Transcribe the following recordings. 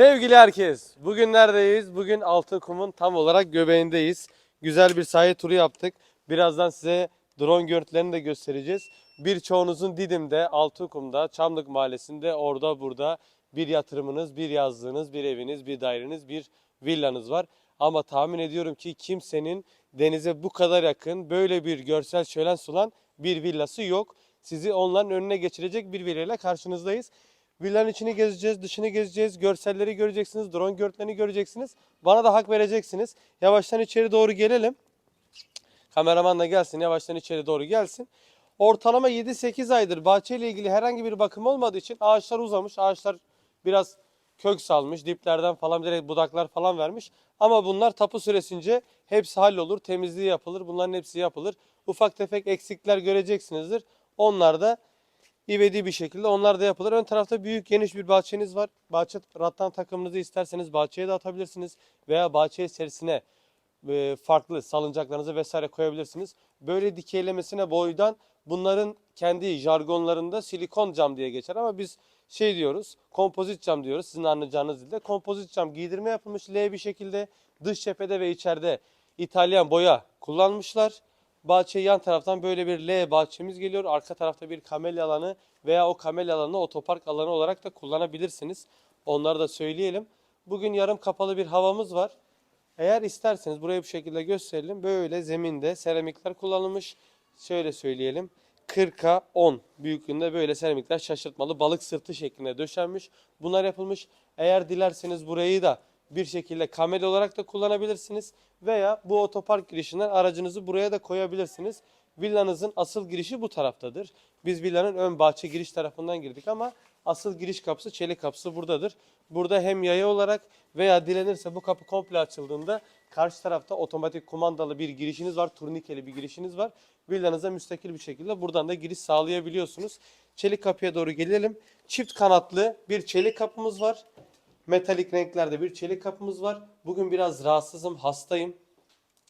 Sevgili herkes, bugün neredeyiz? Bugün Altınkum'un tam olarak göbeğindeyiz. Güzel bir sahil turu yaptık. Birazdan size drone görüntülerini de göstereceğiz. Birçoğunuzun Didim'de, Altınkum'da, Çamlık Mahallesi'nde, orada burada bir yatırımınız, bir yazlığınız, bir eviniz, bir daireniz, bir villanız var. Ama tahmin ediyorum ki kimsenin denize bu kadar yakın böyle bir görsel şölen sunan bir villası yok. Sizi onların önüne geçirecek bir villayla karşınızdayız. Villanın içini gezeceğiz, dışını gezeceğiz, görselleri göreceksiniz, drone görüntülerini göreceksiniz. Bana da hak vereceksiniz. Yavaştan içeri doğru gelelim. Kameraman da gelsin, yavaştan içeri doğru gelsin. Ortalama 7-8 aydır bahçeyle ilgili herhangi bir bakım olmadığı için ağaçlar uzamış. Ağaçlar biraz kök salmış, diplerden falan direkt budaklar falan vermiş. Ama bunlar tapu süresince hepsi hallolur, temizliği yapılır, bunların hepsi yapılır. Ufak tefek eksikler göreceksinizdir. Onlar da ivedi bir şekilde onlar da yapılır. Ön tarafta büyük geniş bir bahçeniz var. Bahçe rattan takımınızı isterseniz bahçeye de atabilirsiniz veya bahçe içerisine e, farklı salıncaklarınızı vesaire koyabilirsiniz. Böyle dikeylemesine boydan bunların kendi jargonlarında silikon cam diye geçer ama biz şey diyoruz kompozit cam diyoruz sizin anlayacağınız dilde. Kompozit cam giydirme yapılmış L bir şekilde dış cephede ve içeride İtalyan boya kullanmışlar. Bahçe yan taraftan böyle bir L bahçemiz geliyor. Arka tarafta bir kamelya alanı veya o kamelya alanını otopark alanı olarak da kullanabilirsiniz. Onları da söyleyelim. Bugün yarım kapalı bir havamız var. Eğer isterseniz burayı bu şekilde gösterelim. Böyle zeminde seramikler kullanılmış. Şöyle söyleyelim. 40'a 10 büyüklüğünde böyle seramikler şaşırtmalı balık sırtı şeklinde döşenmiş. Bunlar yapılmış. Eğer dilerseniz burayı da bir şekilde kamera olarak da kullanabilirsiniz. Veya bu otopark girişinden aracınızı buraya da koyabilirsiniz. Villanızın asıl girişi bu taraftadır. Biz villanın ön bahçe giriş tarafından girdik ama asıl giriş kapısı çelik kapısı buradadır. Burada hem yaya olarak veya dilenirse bu kapı komple açıldığında karşı tarafta otomatik kumandalı bir girişiniz var. Turnikeli bir girişiniz var. Villanıza müstakil bir şekilde buradan da giriş sağlayabiliyorsunuz. Çelik kapıya doğru gelelim. Çift kanatlı bir çelik kapımız var. Metalik renklerde bir çelik kapımız var. Bugün biraz rahatsızım, hastayım.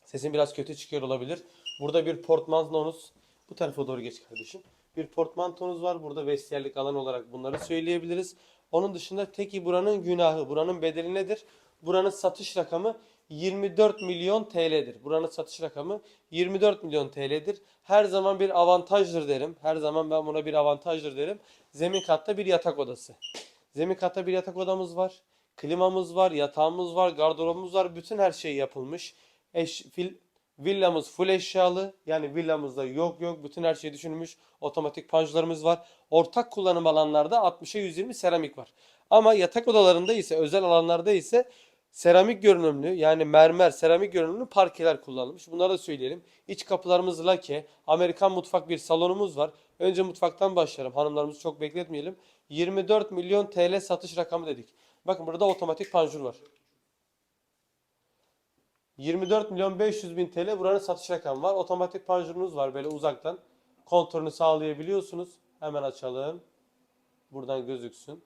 Sesim biraz kötü çıkıyor olabilir. Burada bir portmantonuz. Bu tarafa doğru geç kardeşim. Bir portmantonuz var. Burada vestiyerlik alan olarak bunları söyleyebiliriz. Onun dışında teki buranın günahı, buranın bedeli nedir? Buranın satış rakamı 24 milyon TL'dir. Buranın satış rakamı 24 milyon TL'dir. Her zaman bir avantajdır derim. Her zaman ben buna bir avantajdır derim. Zemin katta bir yatak odası. Zemin katta bir yatak odamız var. Klimamız var, yatağımız var, gardırobumuz var. Bütün her şey yapılmış. Eş, fil, villamız full eşyalı. Yani villamızda yok yok. Bütün her şey düşünülmüş. Otomatik panjurlarımız var. Ortak kullanım alanlarda 60'a 120 seramik var. Ama yatak odalarında ise özel alanlarda ise seramik görünümlü yani mermer seramik görünümlü parkeler kullanılmış. Bunları da söyleyelim. İç kapılarımız lake. Amerikan mutfak bir salonumuz var. Önce mutfaktan başlayalım. Hanımlarımızı çok bekletmeyelim. 24 milyon TL satış rakamı dedik. Bakın burada otomatik panjur var. 24 milyon 500 bin TL buranın satış rakamı var. Otomatik panjurunuz var böyle uzaktan. Kontrolünü sağlayabiliyorsunuz. Hemen açalım. Buradan gözüksün.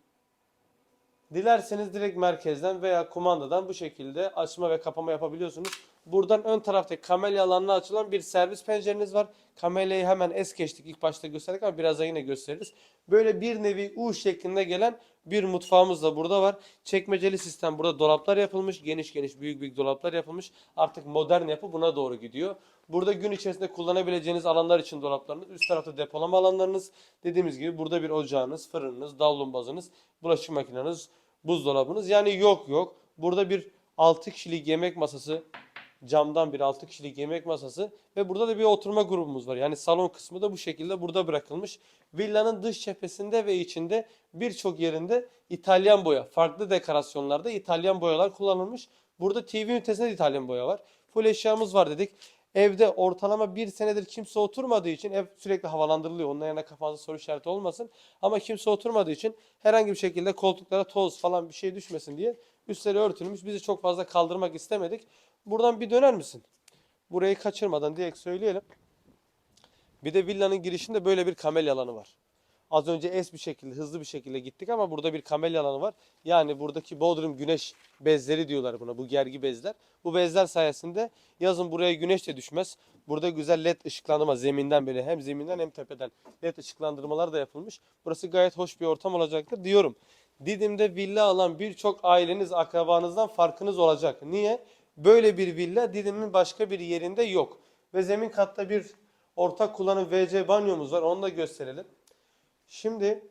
Dilerseniz direkt merkezden veya kumandadan bu şekilde açma ve kapama yapabiliyorsunuz. Buradan ön taraftaki kamelya alanına açılan bir servis pencereniz var. Kamelyayı hemen es geçtik. İlk başta gösterdik ama birazdan yine gösteririz. Böyle bir nevi U şeklinde gelen bir mutfağımız da burada var. Çekmeceli sistem. Burada dolaplar yapılmış. Geniş geniş büyük büyük dolaplar yapılmış. Artık modern yapı buna doğru gidiyor. Burada gün içerisinde kullanabileceğiniz alanlar için dolaplarınız. Üst tarafta depolama alanlarınız. Dediğimiz gibi burada bir ocağınız, fırınınız, davlumbazınız, bulaşık makineniz, buzdolabınız. Yani yok yok. Burada bir 6 kişilik yemek masası camdan bir 6 kişilik yemek masası ve burada da bir oturma grubumuz var. Yani salon kısmı da bu şekilde burada bırakılmış. Villanın dış cephesinde ve içinde birçok yerinde İtalyan boya, farklı dekorasyonlarda İtalyan boyalar kullanılmış. Burada TV ünitesinde de İtalyan boya var. Full eşyamız var dedik. Evde ortalama bir senedir kimse oturmadığı için ev sürekli havalandırılıyor. Onun yerine kafanızda soru işareti olmasın. Ama kimse oturmadığı için herhangi bir şekilde koltuklara toz falan bir şey düşmesin diye üstleri örtülmüş. Bizi çok fazla kaldırmak istemedik. Buradan bir döner misin? Burayı kaçırmadan direkt söyleyelim. Bir de villanın girişinde böyle bir kamelya alanı var. Az önce es bir şekilde, hızlı bir şekilde gittik ama burada bir kamelya alanı var. Yani buradaki Bodrum güneş bezleri diyorlar buna, bu gergi bezler. Bu bezler sayesinde yazın buraya güneş de düşmez. Burada güzel led ışıklandırma zeminden böyle hem zeminden hem tepeden led ışıklandırmalar da yapılmış. Burası gayet hoş bir ortam olacaktır diyorum. Didim'de villa alan birçok aileniz, akrabanızdan farkınız olacak. Niye? Böyle bir villa Didim'in başka bir yerinde yok. Ve zemin katta bir ortak kullanım WC banyomuz var. Onu da gösterelim. Şimdi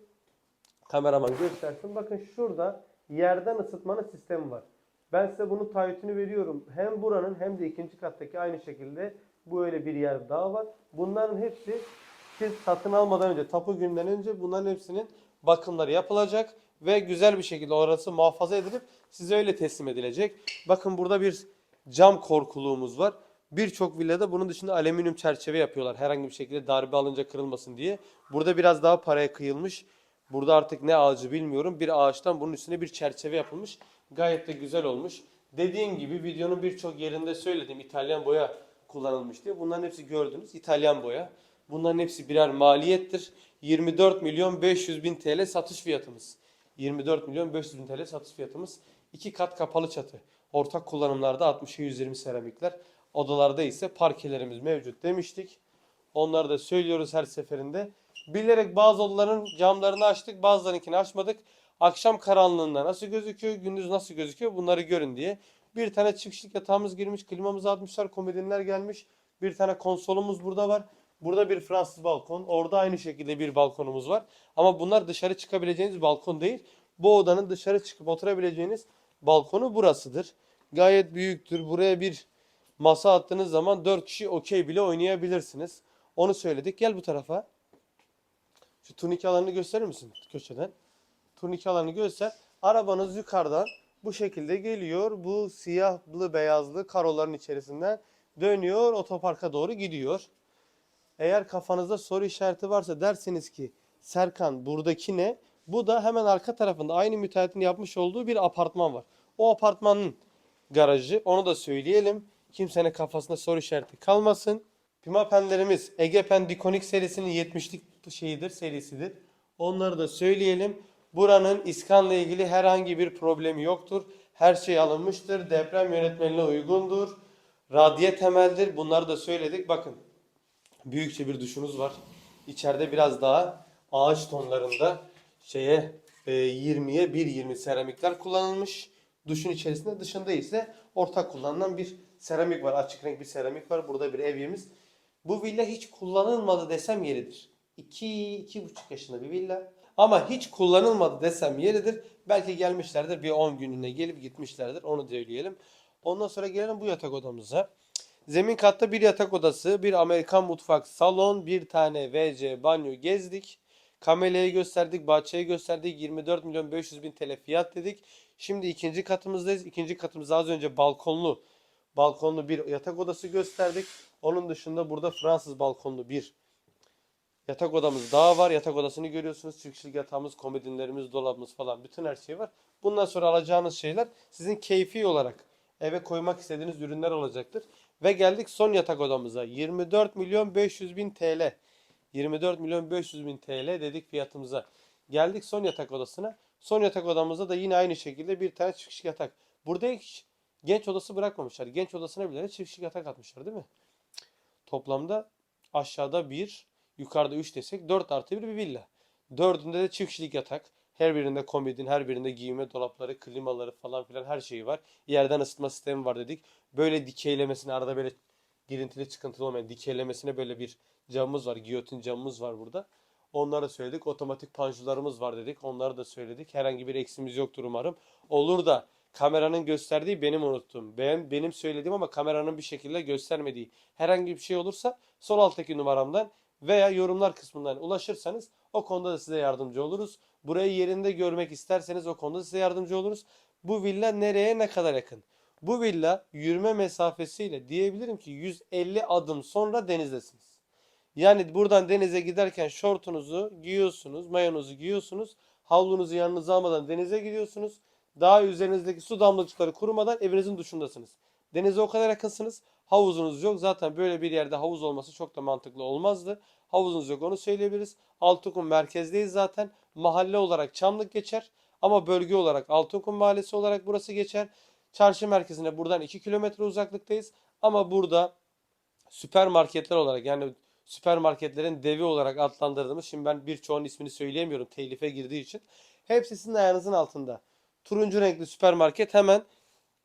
kameraman göstersin. Bakın şurada yerden ısıtmanın sistemi var. Ben size bunun taahhütünü veriyorum. Hem buranın hem de ikinci kattaki aynı şekilde böyle bir yer daha var. Bunların hepsi siz satın almadan önce, tapu günden önce bunların hepsinin bakımları yapılacak ve güzel bir şekilde orası muhafaza edilip size öyle teslim edilecek. Bakın burada bir cam korkuluğumuz var. Birçok villada bunun dışında alüminyum çerçeve yapıyorlar. Herhangi bir şekilde darbe alınca kırılmasın diye. Burada biraz daha paraya kıyılmış. Burada artık ne ağacı bilmiyorum. Bir ağaçtan bunun üstüne bir çerçeve yapılmış. Gayet de güzel olmuş. Dediğim gibi videonun birçok yerinde söyledim. İtalyan boya kullanılmış diye. Bunların hepsi gördünüz. İtalyan boya. Bunların hepsi birer maliyettir. 24 milyon 500 bin TL satış fiyatımız. 24 milyon 500 bin TL satış fiyatımız. İki kat kapalı çatı. Ortak kullanımlarda 60'a 120 seramikler. Odalarda ise parkelerimiz mevcut demiştik. Onları da söylüyoruz her seferinde. Bilerek bazı odaların camlarını açtık, bazılarınkini açmadık. Akşam karanlığında nasıl gözüküyor, gündüz nasıl gözüküyor bunları görün diye. Bir tane kişilik yatağımız girmiş, klimamızı atmışlar, komodinler gelmiş. Bir tane konsolumuz burada var. Burada bir Fransız balkon. Orada aynı şekilde bir balkonumuz var. Ama bunlar dışarı çıkabileceğiniz balkon değil. Bu odanın dışarı çıkıp oturabileceğiniz balkonu burasıdır. Gayet büyüktür. Buraya bir masa attığınız zaman 4 kişi okey bile oynayabilirsiniz. Onu söyledik. Gel bu tarafa. Şu turnike alanını gösterir misin köşeden? Turnike alanını göster. Arabanız yukarıdan bu şekilde geliyor. Bu siyahlı beyazlı karoların içerisinden dönüyor. Otoparka doğru gidiyor. Eğer kafanızda soru işareti varsa derseniz ki Serkan buradaki ne? Bu da hemen arka tarafında aynı müteahhitin yapmış olduğu bir apartman var. O apartmanın garajı onu da söyleyelim. Kimsenin kafasında soru işareti kalmasın. Pimapenlerimiz Egepen Dikonik serisinin 70'lik şeyidir, serisidir. Onları da söyleyelim. Buranın iskanla ilgili herhangi bir problemi yoktur. Her şey alınmıştır. Deprem yönetmeliğine uygundur. Radye temeldir. Bunları da söyledik. Bakın büyükçe bir duşunuz var. İçeride biraz daha ağaç tonlarında şeye e, 20'ye 1.20 seramikler kullanılmış. Duşun içerisinde dışında ise ortak kullanılan bir seramik var. Açık renk bir seramik var. Burada bir evyemiz. Bu villa hiç kullanılmadı desem yeridir. 2 iki, buçuk yaşında bir villa. Ama hiç kullanılmadı desem yeridir. Belki gelmişlerdir bir 10 gününe gelip gitmişlerdir. Onu söyleyelim. Ondan sonra gelelim bu yatak odamıza. Zemin katta bir yatak odası, bir Amerikan mutfak, salon, bir tane WC, banyo gezdik. Kamelya'yı gösterdik, bahçeyi gösterdik. 24 milyon 500 bin TL fiyat dedik. Şimdi ikinci katımızdayız. İkinci katımızda az önce balkonlu balkonlu bir yatak odası gösterdik. Onun dışında burada Fransız balkonlu bir yatak odamız daha var. Yatak odasını görüyorsunuz. Çift yatağımız, komodinlerimiz, dolabımız falan bütün her şey var. Bundan sonra alacağınız şeyler sizin keyfi olarak eve koymak istediğiniz ürünler olacaktır. Ve geldik son yatak odamıza. 24 milyon 500 bin TL. 24 milyon 500 bin TL dedik fiyatımıza. Geldik son yatak odasına. Son yatak odamızda da yine aynı şekilde bir tane çift yatak. Burada hiç genç odası bırakmamışlar. Genç odasına bile çift kişilik yatak atmışlar değil mi? Toplamda aşağıda 1, yukarıda 3 desek 4 artı 1 bir villa. Dördünde de çift kişilik yatak. Her birinde komodin, her birinde giyinme dolapları, klimaları falan filan her şeyi var. Yerden ısıtma sistemi var dedik. Böyle dikeylemesine arada böyle girintili çıkıntılı olmayan dikeylemesine böyle bir camımız var. Giyotin camımız var burada. Onları söyledik. Otomatik panjurlarımız var dedik. Onları da söyledik. Herhangi bir eksimiz yoktur umarım. Olur da kameranın gösterdiği benim unuttum. Ben benim söylediğim ama kameranın bir şekilde göstermediği herhangi bir şey olursa sol alttaki numaramdan veya yorumlar kısmından ulaşırsanız o konuda da size yardımcı oluruz. Burayı yerinde görmek isterseniz o konuda size yardımcı oluruz. Bu villa nereye ne kadar yakın? Bu villa yürüme mesafesiyle diyebilirim ki 150 adım sonra denizdesiniz. Yani buradan denize giderken şortunuzu giyiyorsunuz, mayonuzu giyiyorsunuz. Havlunuzu yanınıza almadan denize gidiyorsunuz. Daha üzerinizdeki su damlacıkları kurumadan evinizin duşundasınız. Denize o kadar yakınsınız. Havuzunuz yok. Zaten böyle bir yerde havuz olması çok da mantıklı olmazdı. Havuzunuz yok onu söyleyebiliriz. Altıkum merkezdeyiz zaten. Mahalle olarak Çamlık geçer. Ama bölge olarak Altınkum Mahallesi olarak burası geçer. Çarşı merkezine buradan 2 kilometre uzaklıktayız. Ama burada süpermarketler olarak yani süpermarketlerin devi olarak adlandırdığımız şimdi ben birçoğunun ismini söyleyemiyorum telife girdiği için. Hepsi sizin ayağınızın altında. Turuncu renkli süpermarket hemen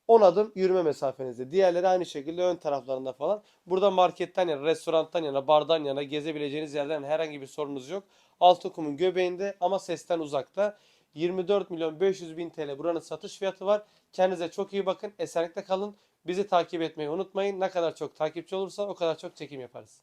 10 adım yürüme mesafenizde. Diğerleri aynı şekilde ön taraflarında falan. Burada marketten yana, restorantan yana, bardan yana gezebileceğiniz yerden herhangi bir sorunuz yok. Altıkum'un göbeğinde ama sesten uzakta. 24 milyon 500 bin TL buranın satış fiyatı var. Kendinize çok iyi bakın. Esenlikle kalın. Bizi takip etmeyi unutmayın. Ne kadar çok takipçi olursa o kadar çok çekim yaparız.